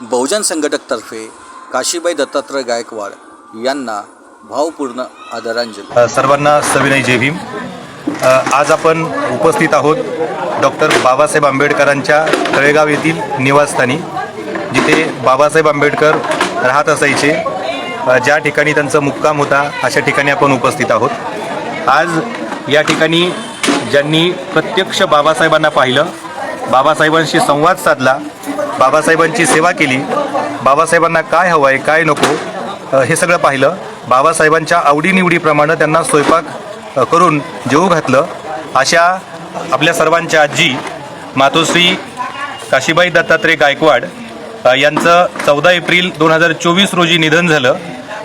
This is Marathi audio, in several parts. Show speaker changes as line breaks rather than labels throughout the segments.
बहुजन संघटकतर्फे काशीबाई दत्तात्रय गायकवाड यांना भावपूर्ण आदरांजली.
सर्वांना सविनय जय भीम. आज आपण उपस्थित आहोत डॉक्टर बाबासाहेब आंबेडकरांच्या तळेगाव येथील निवासस्थानी जिथे बाबासाहेब आंबेडकर राहत असायचे. ज्या ठिकाणी त्यांचा मुक्काम होता अशा ठिकाणी आपण उपस्थित आहोत. आज या ठिकाणी ज्यांनी प्रत्यक्ष बाबासाहेबांना पाहिलं बाबासाहेबांशी संवाद साधला बाबासाहेबांची सेवा केली. बाबासाहेबांना काय हवं आहे काय नको हे सगळं पाहिलं. बाबासाहेबांच्या आवडीनिवडीप्रमाणे त्यांना स्वयंपाक करून जेवू घातलं. अशा आपल्या सर्वांच्या आजी मातोश्री काशीबाई दत्तात्रय गायकवाड यांचं चौदा एप्रिल दोन हजार चोवीस रोजी निधन झालं.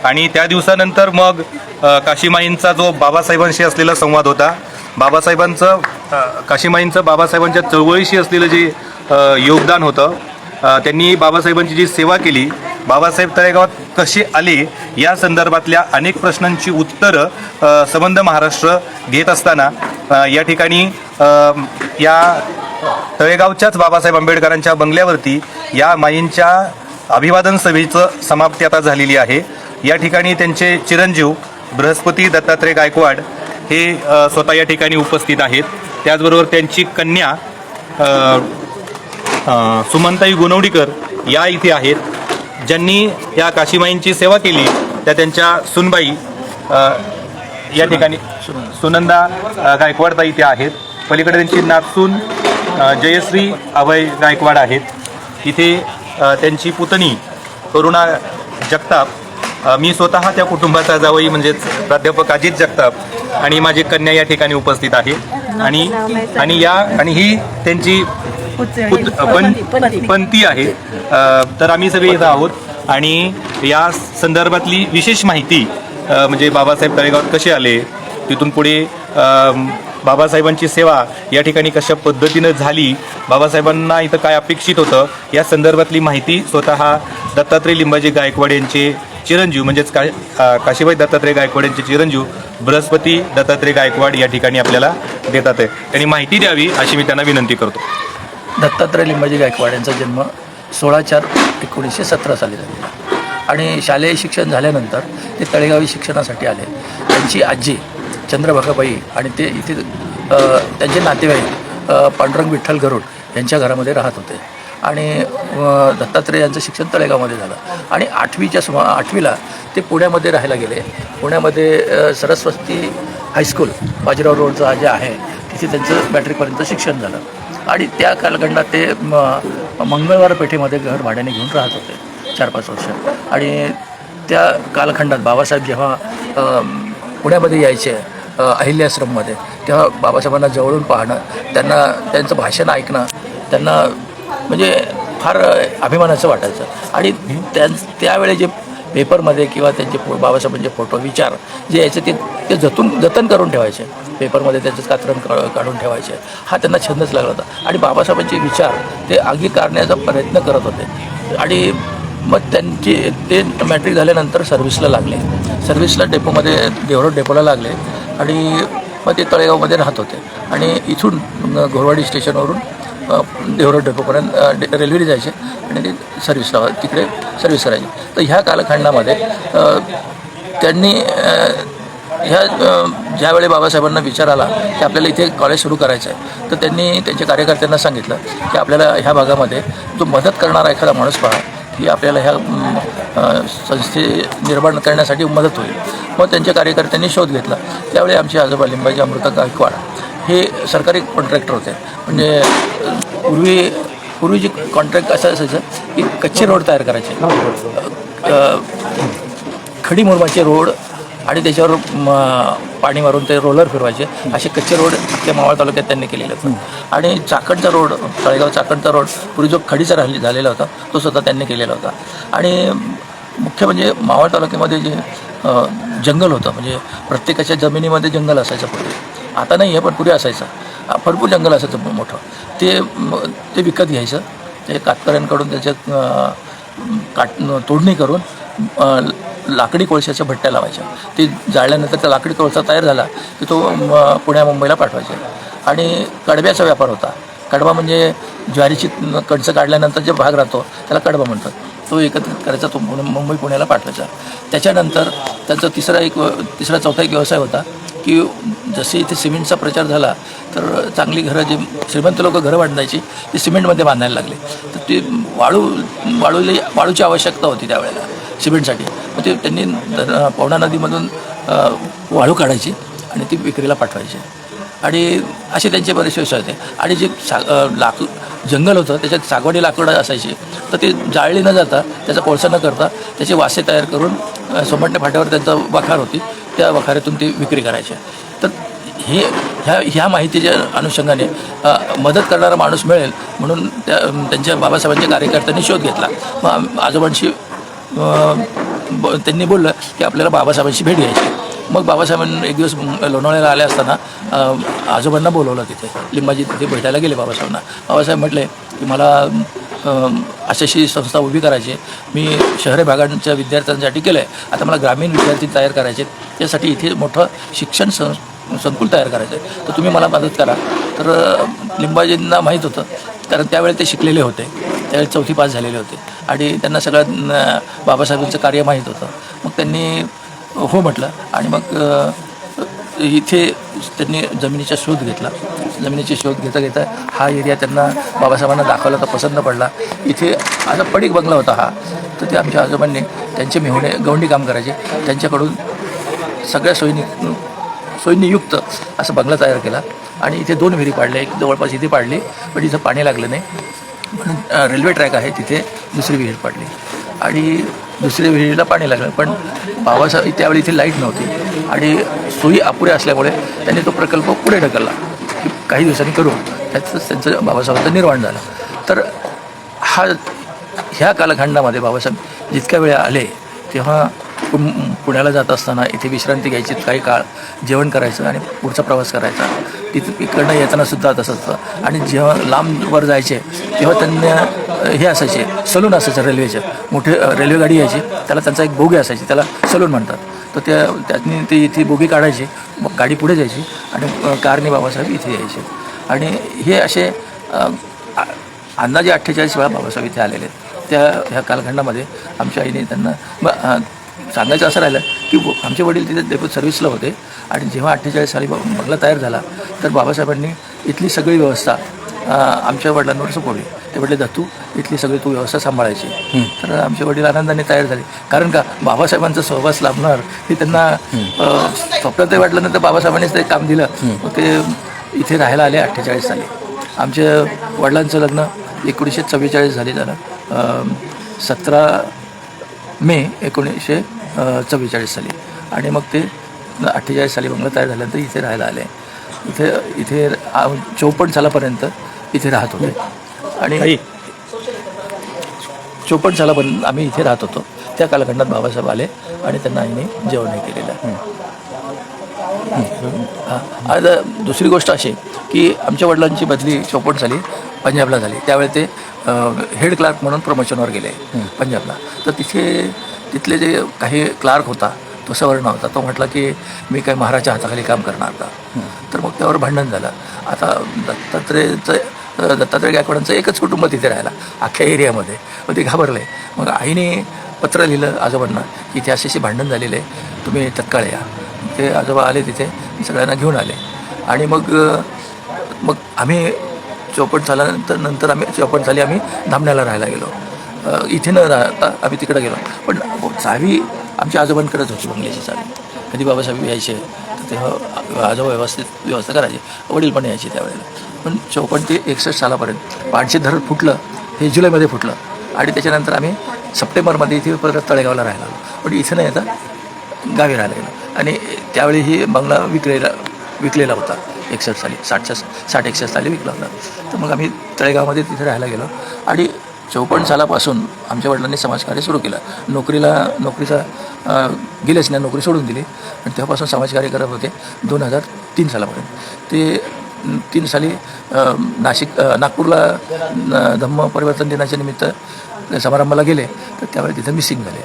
आणि त्या दिवसानंतर मग काशीमाईंचा जो बाबासाहेबांशी असलेला संवाद होता बाबासाहेबांचं काशीमाईंचं बाबासाहेबांच्या चळवळीशी असलेलं जे योगदान होतं त्यांनी बाबासाहेबांची जी सेवा केली बाबासाहेब तळेगावात कसे आले या संदर्भातल्या अनेक प्रश्नांची उत्तरं संबंध महाराष्ट्र घेत असताना या ठिकाणी या तळेगावच्याच बाबासाहेब आंबेडकरांच्या बंगल्यावरती या माईंच्या अभिवादन सभेचं समाप्ती आता झालेली आहे. या ठिकाणी त्यांचे चिरंजीव बृहस्पती दत्तात्रय गायकवाड हे स्वतः या ठिकाणी उपस्थित आहेत. त्याचबरोबर त्यांची कन्या सुमनताई गुणवडीकर या इथे आहेत. ज्यांनी या काशीमाईंची सेवा केली त्या त्यांच्या सुनबाई या ठिकाणी सुनंदा. गायकवाडताई इथे आहेत. पलीकडे त्यांची नातसून अ, जयश्री अभय गायकवाड आहेत. इथे त्यांची पुतणी करुणा जगताप. मी स्वतः त्या कुटुंबाचा जावई म्हणजेच प्राध्यापक अजित जगताप आणि माझी कन्या या ठिकाणी उपस्थित आहे. आणि आणि या आणि ही त्यांची पुत- पण पंथी आहे. तर आम्ही सगळे इथं आहोत. आणि या संदर्भातली विशेष माहिती अ, म्हणजे बाबासाहेब तळेगावात कसे आले तिथून पुढे अ, बाबासाहेबांची सेवा या ठिकाणी कशा पद्धतीनं झाली बाबासाहेबांना इथं काय अपेक्षित होतं या संदर्भातली माहिती स्वतः दत्तात्रय लिंबाजी गायकवाड यांचे चिरंजीव म्हणजेच का अ, काशीबाई दत्तात्रय गायकवाड यांचे चिरंजीव बृहस्पती दत्तात्रय गायकवाड या ठिकाणी आपल्याला देतात आहे. त्यांनी माहिती द्यावी अशी मी त्यांना विनंती करतो.
दत्तात्रय लिंबाजी गायकवाड यांचा जन्म सोळा चार एकोणीसशे सतरा साली झालेला आणि शालेय शिक्षण झाल्यानंतर ते तळेगावी शिक्षणासाठी आले. त्यांची आजी चंद्रभागाबाई आणि ते इथे त्यांचे नातेवाईक पांडुरंग विठ्ठल गरुड यांच्या घरामध्ये राहत होते. आणि दत्तात्रय यांचं शिक्षण तळेगावमध्ये झालं. आणि आठवीच्या सुमा आठवीला ते पुण्यामध्ये राहायला गेले. पुण्यामध्ये सरस्वती हायस्कूल बाजीराव रोडचा जे आहे तिथे त्यांचं मॅट्रिकपर्यंत शिक्षण झालं. आणि त्या कालखंडात ते मंगळवार पेठेमध्ये घर भाड्याने घेऊन राहत होते चार पाच वर्ष. आणि त्या कालखंडात बाबासाहेब जेव्हा पुण्यामध्ये यायचे अहिल्याश्रममध्ये तेव्हा बाबासाहेबांना जवळून पाहणं त्यांना त्यांचं भाषण ऐकणं त्यांना म्हणजे फार अभिमानाचं वाटायचं. आणि त्यां त्यावेळी जे पेपरमध्ये किंवा त्यांचे फो बाबासाहेबांचे फोटो विचार जे यायचे ते ते जतून जतन करून ठेवायचे. पेपरमध्ये त्याचं कात्रण काढून ठेवायचे. हा त्यांना छंदच लागला होता. आणि बाबासाहेबांचे विचार ते अंगीकारण्याचा प्रयत्न करत होते. आणि मग त्यांची ते मॅट्रिक झाल्यानंतर सर्व्हिसला लागले. सर्व्हिसला डेपोमध्ये देवरोड डेपोला लागले. आणि मग ते तळेगावमध्ये राहत होते. आणि इथून घोरवाडी स्टेशनवरून देवरो देवरोड डेपोपर्यंत डे- रेल्वेने जायचे आणि ते सर्व्हिसला तिकडे सर्व्हिस करायचे. तर ह्या कालखंडामध्ये त्यांनी ह्या ज्यावेळी बाबासाहेबांना विचार आला की आपल्याला इथे कॉलेज सुरू करायचं आहे तर त्यांनी त्यांच्या कार्यकर्त्यांना सांगितलं की आपल्याला ह्या भागामध्ये जो मदत करणारा एखादा माणूस पहा की आपल्याला ह्या संस्थे निर्माण करण्यासाठी मदत होईल. मग त्यांच्या कार्यकर्त्यांनी शोध घेतला. त्यावेळी आमचे आजोबा लिंबाजी अमृता गायकवाड हे सरकारी कॉन्ट्रॅक्टर होते. म्हणजे पूर्वी पूर्वी जे कॉन्ट्रॅक्ट असं असायचं की कच्चे रोड तयार करायचे. खडी मुरमाचे रोड आणि त्याच्यावर म, पाणी मारून ते रोलर फिरवायचे. असे कच्चे रोड त्या मावळ तालुक्यात त्यांनी केलेले होते. आणि चाकणचा रोड तळेगाव चाकणचा रोड पूर्वी जो खडीचा राहिली झालेला होता तो सुद्धा त्यांनी केलेला होता. आणि मुख्य म्हणजे मावळ तालुक्यामध्ये जे जंगल होतं म्हणजे प्रत्येकाच्या जमिनीमध्ये जंगल असायचं. पूर्वी आता नाही आहे पण पूर्वी असायचं. भरपूर जंगल असायचं मोठं. ते ते विकत घ्यायचं. ते कातकऱ्यांकडून त्याच्यात काट तोडणी करून लाकडी कोळशाच्या भट्ट्या लावायच्या. ते जाळल्यानंतर त्या लाकडी कोळसा तयार झाला की तो म, पुण्या मुंबईला पाठवायचा. आणि कडब्याचा व्यापार होता. कडबा म्हणजे ज्वारीची कणसं काढल्यानंतर जे भाग राहतो त्याला कडबा म्हणतात. तो एकत्रित करायचा तो मुंबई पुण्याला पाठवायचा. त्याच्यानंतर त्याचा तिसरा एक तिसरा चौथा एक व्यवसाय होता. की जसे इथे सिमेंटचा प्रचार झाला तर चांगली घरं जे श्रीमंत लोक घरं बांधायची ती सिमेंटमध्ये बांधायला लागले. तर ते वाळू वाळूला वाळूची आवश्यकता होती त्यावेळेला सिमेंटसाठी. मग ते त्यांनी पवना नदीमधून वाळू काढायची आणि ती विक्रीला पाठवायची. आणि असे त्यांचे बरेचसे व्यवसाय होते. आणि जे सा लाकू लाकूड जंगल होतं त्याच्यात सागवाडी लाकडं असायची. तर ते जाळली न जाता त्याचा कोळसा न करता त्याचे वासे तयार करून सोमटणे फाट्यावर त्यांचा वखार होती. त्या वखाऱ्यातून ते विक्री करायची. तर हे ह्या ह्या माहितीच्या अनुषंगाने मदत करणारा माणूस मिळेल म्हणून त्या त्यांच्या बाबासाहेबांच्या कार्यकर्त्यांनी शोध घेतला. मग आजोबांशी ब- त्यांनी बोललं की आपल्याला बाबासाहेबांशी भेट घ्यायची. मग बाबासाहेबांनी एक दिवस लोणावळ्याला आले असताना आजोबांना बोलवलं तिथे. लिंबाजी तिथे भेटायला गेले बाबासाहेबांना. बाबासाहेब म्हटले की मला अशाशी संस्था उभी करायची. आहे. मी शहरी भागांच्या विद्यार्थ्यांसाठी केलं आहे आता मला ग्रामीण विद्यार्थी तयार करायचे आहेत. त्यासाठी इथे मोठं शिक्षण सं संकुल तयार करायचं आहे तर तुम्ही मला मदत करा. तर लिंबाजींना माहीत होतं. कारण त्यावेळी ते शिकलेले होते. त्यावेळी चौथी पास झालेले होते. आणि त्यांना सगळं बाबासाहेबांचं कार्य माहीत होतं. मग त्यांनी हो म्हटलं. आणि मग इथे त्यांनी जमिनीचा शोध घेतला. जमिनीचा शोध घेता घेता हा एरिया त्यांना बाबासाहेबांना दाखवला तर पसंत पडला. इथे आता पडीक बंगला होता हा. तर ते आमच्या आजोबांनी त्यांचे मेहुणे गवंडी काम करायचे. त्यांच्याकडून सगळ्या सोयीनी सोयीनियुक्त असा बंगला तयार केला. आणि इथे दोन विहिरी पाडल्या. एक जवळपास इथे पाडली पण इथं पाणी लागलं नाही. म्हणून रेल्वे ट्रॅक आहे तिथे दुसरी विहीर पाडली. आणि दुसऱ्या विहिरीला पाणी लागलं पण बाबासाहेब त्यावेळी इथे लाइट नव्हती. आणि सोयी अपुऱ्या असल्यामुळे त्यांनी तो प्रकल्प पुढे ढकलला. की काही दिवसांनी करू त्याचं त्यांचं बाबासाहेबांचं निर्माण झालं. तर हा ह्या कालखंडामध्ये बाबासाहेब जितक्या वेळा आले तेव्हा पुण्याला जात असताना इथे विश्रांती घ्यायची काही काळ जेवण करायचं आणि पुढचा प्रवास करायचा. तिथं इकडनं येताना सुद्धा असतं आणि जेव्हा लांबवर जायचे तेव्हा त्यांना हे असायचे सलून असायचं रेल्वेचे. मोठे रेल्वेगाडी रेल्वे गाडी यायची त्याला त्यांचा एक बोगी असायची त्याला सलून म्हणतात. तर त्या त्यांनी ते इथे बोगी काढायची मग गाडी पुढे जायची आणि कारने बाबासाहेब इथे यायचे. आणि हे असे अंदाजे अठ्ठेचाळीस वेळा बाबासाहेब इथे आलेले आहेत. त्या ह्या कालखंडामध्ये आमच्या आईने त्यांना ब- सांगायचं असं राहिलं की आमचे वडील तिथे डेपोत सर्व्हिसला होते आणि जेव्हा अठ्ठेचाळीस साली बंगला तयार झाला तर बाबासाहेबांनी इथली सगळी व्यवस्था आमच्या वडिलांवर सोपवली. ते म्हटले दत्तू इथली सगळी तू व्यवस्था सांभाळायची. तर आमचे वडील आनंदाने तयार झाले. कारण का बाबासाहेबांचा सहवास लाभणार हे त्यांना स्वप्नातही वाटलं नाही तर बाबासाहेबांनीच ते काम दिलं. मग ते इथे राहायला आले अठ्ठेचाळीस साली. आमच्या वडिलांचं लग्न एकोणीसशे चव्वेचाळीस झाले झालं. सतरा मे एकोणीसशे चव्वेचाळीस साली. आणि मग ते अठ्ठेचाळीस साली बंगला तयार झाल्यानंतर इथे राहायला आले. इथे इथे चौपन्न सालापर्यंत इथे राहत होते. आणि चौपन्न सालापर्यंत आम्ही इथे राहत होतो. त्या कालखंडात बाबासाहेब आले आणि त्यांना आईने केलेलं. हां. आता दुसरी गोष्ट अशी की आमच्या वडिलांची बदली चौपन्न साली पंजाबला झाली. त्यावेळी ते हेड क्लार्क म्हणून प्रमोशनवर गेले पंजाबला. तर तिथे तिथले जे काही क्लार्क होता तो सवर्ण होता. तो म्हटला की मी काय महाराजच्या हाताखाली काम करणार का? तर मग त्यावर भांडण झालं. आता दत्तात्रेयचं अ, दत्तात्रय गायकवाडांचं एकच कुटुंब तिथे राहिला अख्ख्या एरियामध्ये. मग ते घाबरले. मग आईने पत्र लिहिलं आजोबांना की इथे अशी भांडण झालेलं आहे तुम्ही तत्काळ या. ते आजोबा आले तिथे सगळ्यांना घेऊन आले. आणि मग मग आम्ही चौपट झाल्यानंतर नंतर आम्ही चौपट झाली आम्ही धामण्याला राहायला गेलो. इथे न राहता आम्ही तिकडे गेलो. पण चावी आमच्या आजोबांकडेच होती बंगल्याची चावी. कधी बाबासाहेब यायचे तर तेव्हा आजोबा व्यवस्थित व्यवस्था करायचे वडील पण यायचे त्यावेळेला. पण चौपन्न ते एकसष्ट सालापर्यंत पाचशे धरण फुटलं हे जुलैमध्ये फुटलं. आणि त्याच्यानंतर आम्ही सप्टेंबरमध्ये इथे परत तळेगावला राहायला पण इथं नाही आता गावी राहायला गेलो. आणि त्यावेळी ही बंगला विकलेला विकलेला होता. एकसष्ट साली साठच्या साठ एकसष्ट साली विकला होता. तर मग आम्ही तळेगावमध्ये तिथे राहायला गेलो. आणि चौपन्न सालापासून आमच्या वडिलांनी समाजकार्य सुरू केलं. नोकरीला नोकरीचा गेलेच नाही नोकरी सोडून दिली. आणि तेव्हापासून समाजकार्य करत होते दोन हजार तीन सालापर्यंत. ते तीन साली नाशिक नागपूरला धम्म परिवर्तन दिनाच्या निमित्त समारंभाला गेले तर त्यावेळी तिथं मिसिंग झाले.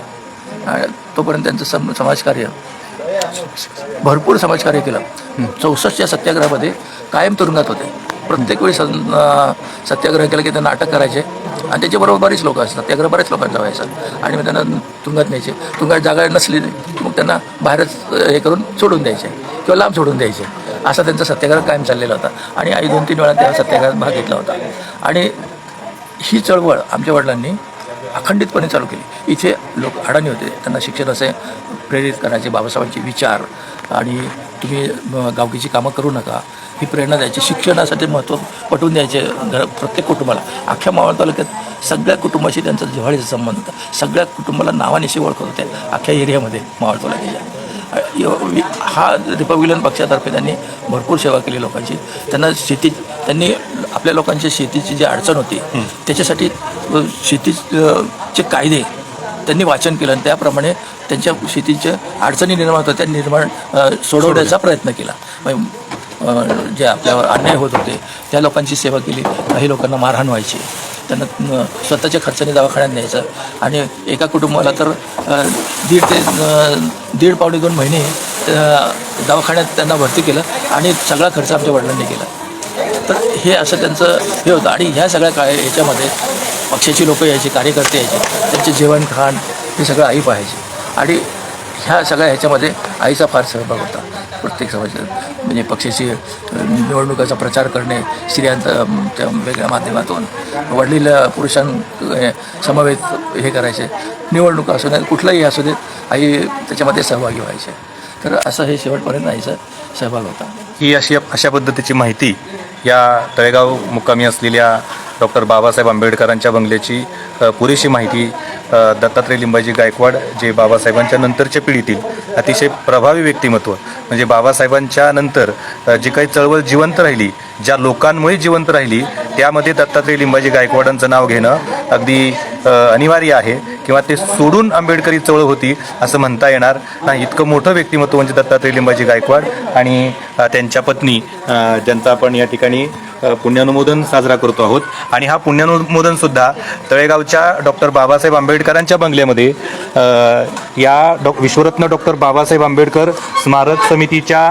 तोपर्यंत त्यांचं सम समाजकार्य भरपूर समाजकार्य केलं. चौसष्टच्या सत्याग्रहामध्ये कायम तुरुंगात होते. प्रत्येक वेळी सत्याग्रह केला की त्यांना अटक करायचे. आणि त्याच्याबरोबर बरीच लोक असतात. सत्याग्रह बऱ्याच लोकांचा व्हायचा आणि मग त्यांना तुंगात न्यायचे. तुंगात जागा नसली मग त्यांना बाहेरच हे करून सोडून द्यायचे. किंवा लांब सोडून द्यायचे. असा त्यांचा सत्याग्रह कायम चाललेला होता. आणि आई दोन तीन वेळा त्या सत्याग्रहात भाग घेतला होता. आणि ही चळवळ आमच्या वडिलांनी अखंडितपणे चालू केली. इथे लोक अडाणी होते. त्यांना शिक्षण असे प्रेरित करायचे. बाबासाहेबांचे विचार आणि तुम्ही गावकीची कामं करू नका. ही प्रेरणा द्यायची शिक्षणासाठी महत्त्व पटवून द्यायचे घर प्रत्येक कुटुंबाला. अख्ख्या मावळ तालुक्यात सगळ्या कुटुंबाशी त्यांचा जिव्हाळीचा संबंध होता. सगळ्या कुटुंबाला नावानिशी ओळखत होते. अख्ख्या एरियामध्ये मावळ तालुक्याच्या. हा रिपब्लिकन पक्षातर्फे त्यांनी भरपूर सेवा केली लोकांची. त्यांना शेती त्यांनी आपल्या लोकांच्या शेतीची जी अडचण होती त्याच्यासाठी शेतीचे कायदे त्यांनी वाचन केलं आणि त्याप्रमाणे त्यांच्या शेतीच्या अडचणी निर्माण होतात त्या निर्माण सोडवण्याचा प्रयत्न केला. जे आपल्यावर अन्याय होत होते त्या लोकांची सेवा केली. काही लोकांना मारहाण व्हायची. त्यांना स्वतःच्या खर्चाने दवाखान्यात न्यायचं. आणि एका कुटुंबाला तर दीड ते दीड पावणे दोन महिने दवाखान्यात त्यांना भरती केलं आणि सगळा खर्च आमच्या वडिलांनी केला. तर हे असं त्यांचं हे होतं. आणि ह्या सगळ्या काय याच्यामध्ये पक्षाची लोकं यायची कार्यकर्ते यायचे त्यांचे जेवण खाण हे सगळं आई पाहायची. आणि ह्या सगळ्या ह्याच्यामध्ये आईचा फार सहभाग होता. प्रत्येक समाजात. म्हणजे पक्षाची निवडणुकाचा प्रचार करणे स्त्रियांचा त्या वेगळ्या माध्यमातून वडील पुरुषां समवेत हे करायचे. निवडणुका असू देत कुठलाही असू देत आई त्याच्यामध्ये सहभागी व्हायचे. तर असं हे शेवटपर्यंत आईचा सहभाग होता.
ही अशी अशा पद्धतीची माहिती या तळेगाव मुक्कामी असलेल्या डॉक्टर बाबासाहेब आंबेडकरांच्या बंगल्याची पुरेशी माहिती दत्तात्रय लिंबाजी गायकवाड जे बाबासाहेबांच्या नंतरच्या पिढीतील अतिशय प्रभावी व्यक्तिमत्व म्हणजे बाबासाहेबांच्या नंतर जी काही चळवळ जिवंत राहिली ज्या लोकांमुळे जिवंत राहिली त्यामध्ये दत्तात्रय लिंबाजी गायकवाडांचं नाव घेणं अगदी अनिवार्य आहे. किंवा ते सोडून आंबेडकरी चळवळ होती असं म्हणता येणार नाही. इतकं मोठं व्यक्तिमत्व म्हणजे दत्तात्रय लिंबाजी गायकवाड आणि त्यांच्या पत्नी ज्यांचा आपण या ठिकाणी पुण्यानुमोदन साजरा करतो आहोत. आणि हा पुण्यानुमोदन सुद्धा तळेगावच्या डॉक्टर बाबासाहेब आंबेडकरांच्या बंगल्यामध्ये या डॉ. विश्वरत्न डॉक्टर बाबासाहेब आंबेडकर स्मारक समितीच्या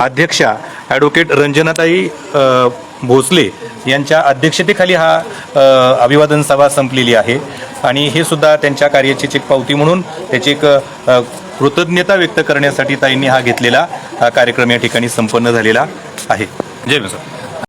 अध्यक्षा ॲडव्होकेट रंजनाताई भोसले यांच्या अध्यक्षतेखाली हा अभिवादन सभा संपलेली आहे. आणि हे सुद्धा त्यांच्या कार्याची एक पावती म्हणून त्याची एक कृतज्ञता व्यक्त करण्यासाठी ताईंनी हा घेतलेला कार्यक्रम या ठिकाणी संपन्न झालेला आहे. जय भीम सर